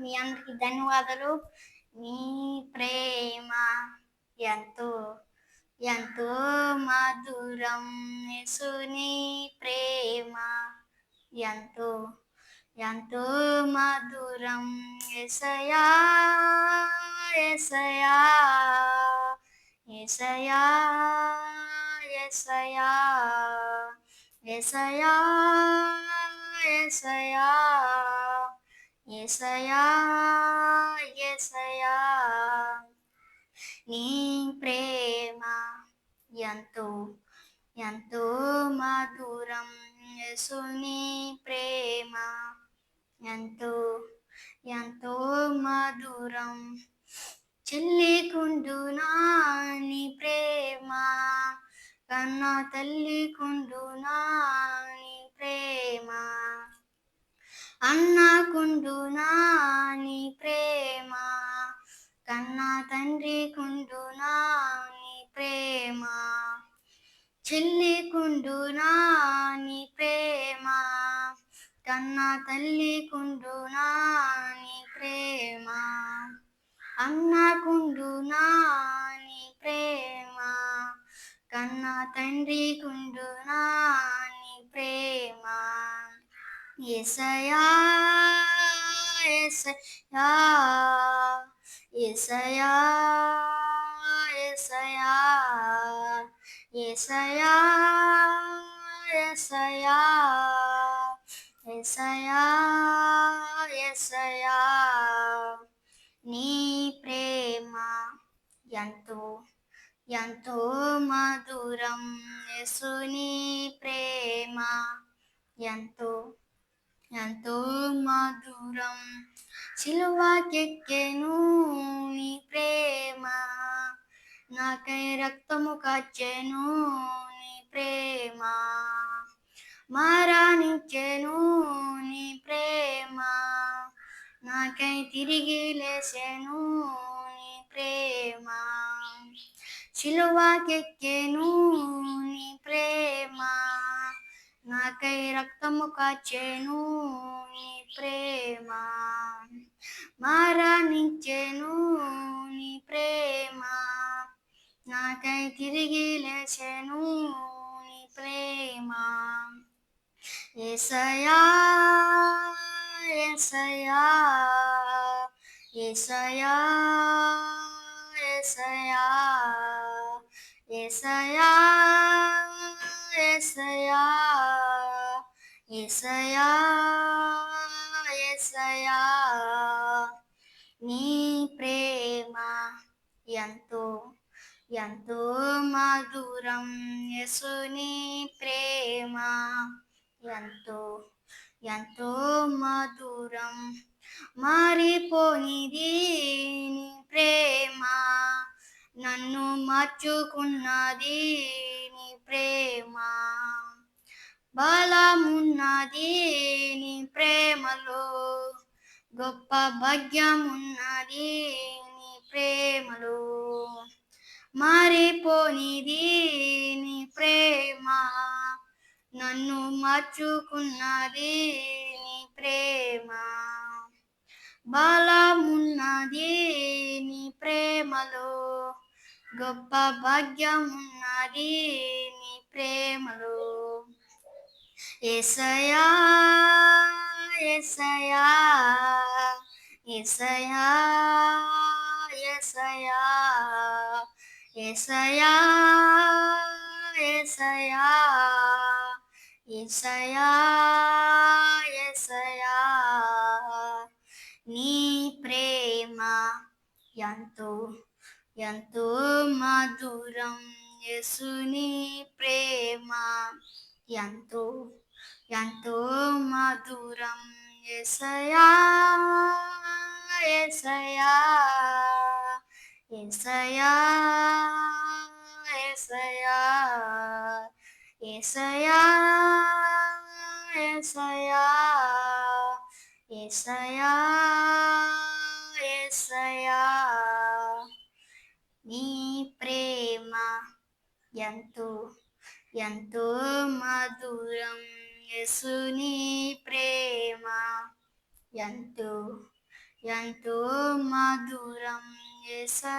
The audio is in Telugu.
మీ అందరికి ధన్యవాదాలు నీ ప్రేమ ఎంతో ఎంతో మధురం యేసుని ప్రేమ ఎంతో ఎంతో మధురం ఎసయా ఎసయా ఎసయా ఎసయా ఎసయా ఎసయా ఎసయా ఎసయా నీ ప్రేమ ఎంతో ఎంతో మధురం. యేసుని ప్రేమ ఎంతో ఎంతో మధురం. చెల్లికుండునా నాని ప్రేమ. కన్నా తల్లికుండునా నాని ప్రేమ. అన్నకుండు నాని ప్రేమ కన్నా తండ్రి కుండు నాని ప్రేమ చెల్లి కుండు నాని ప్రేమ కన్నా తల్లి కుండు నాని ప్రేమ అన్నకుండు నాని ప్రేమ కన్నా తండ్రి కుండు నాని ప్రేమ. ఎసయా ఎసయా ఎసయా ఎసయా ఎసయా ఎసయా ఎసయా ఎసయా నీ ప్రేమ ఎంతో ఎంతో మధురం. యేసుని ప్రేమ ఎంతో ఎంతో మధురం సిలువకెక్కెను నీ ప్రేమ. నాకై రక్తము కచ్చెను నీ ప్రేమ. మారానిచ్చెను నీ ప్రేమ. నాకై తిరిగి లేచెను నీ ప్రేమ. సిలువకెక్కెను నీ నాకై రక్తము కాచేను నీ ప్రేమ మరణించెను నీ ప్రేమ నాకై తిరిగి లేచెను నీ ప్రేమ. ఏసయా ఏసయా ఏసయా ఏసయా ఏసయా ఏసయా ఏసయా ఏసయా నీ ప్రేమ ఎంతో ఎంతో మధురం. యసుని ప్రేమ ఎంతో ఎంతో మధురం. మారిపోనిది నీ ప్రేమ నన్ను మార్చుకున్నది నీ ప్రేమ. బలమున్నది నీ ప్రేమలో గొప్ప భాగ్యమున్నది నీ ప్రేమలో. మారిపోనిది నీ ప్రేమ నన్ను మార్చుకున్నది నీ ప్రేమ. బలమున్నది నీ ప్రేమలో గొప్ప భాగ్యమున్నది నీ ప్రేమలో. ఎసయా ఎసయా ఎసయా ఎసయా ఎసయా ఎసయా ఎసయా ఎసయా నీ ప్రేమ ఎంతో ఎంతో మధురం. యేసుని ప్రేమ ఎంతో ఎంతో మధురం ఎసయా ఎసయా ఎసయా ఎసయా ఎసయా ఎసయా ఎసయా ఎసయా నీ ప్రేమ ఎంతో ఎంతో మధురం యేసుని ప్రేమ. ఎంతో ఎంతో మధురం ఎసయ్యా